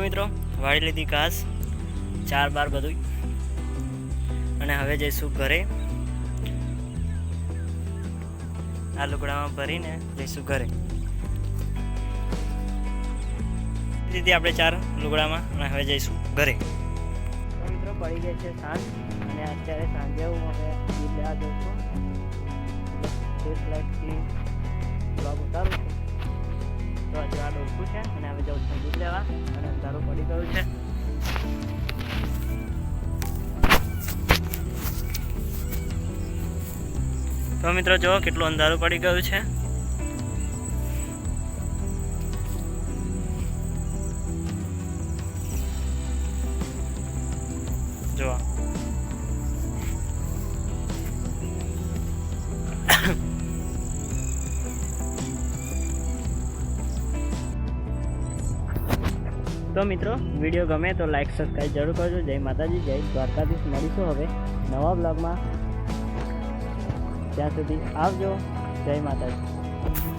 મિત્રો, વાળી લીધી ઘાસ, ચાર બાર બધું અને હવે જઈશું ઘરે. આ લુગડામાં ભરીને જઈશું ઘરે. દીધી આપણે ચાર લુગડામાં અને હવે જઈશું ઘરે. મિત્રો, પડી ગયા છે સાંજ. અને અત્યારે સાંજે હું હવે દૂધ લેવા જઉં છું. ત્રીસ લાખથી બ્લોગ ઉતારું છું. તો આજે આ ડોકું છે. અને હવે જઉં છું દૂધ લેવા. અંધારું પડી ગયું છે. તો મિત્રો જો કેટલું અંધારું પડી ગયું છે. જો તો મિત્રો, વીડિયો ગમે તો લાઈક સબસ્ક્રાઈબ જરૂર કરજો. જય માતાજી, જય દ્વારકાધીશ. મળીશું હવે નવા બ્લોગમાં ત્યાં સુધી આવજો. જય માતાજી.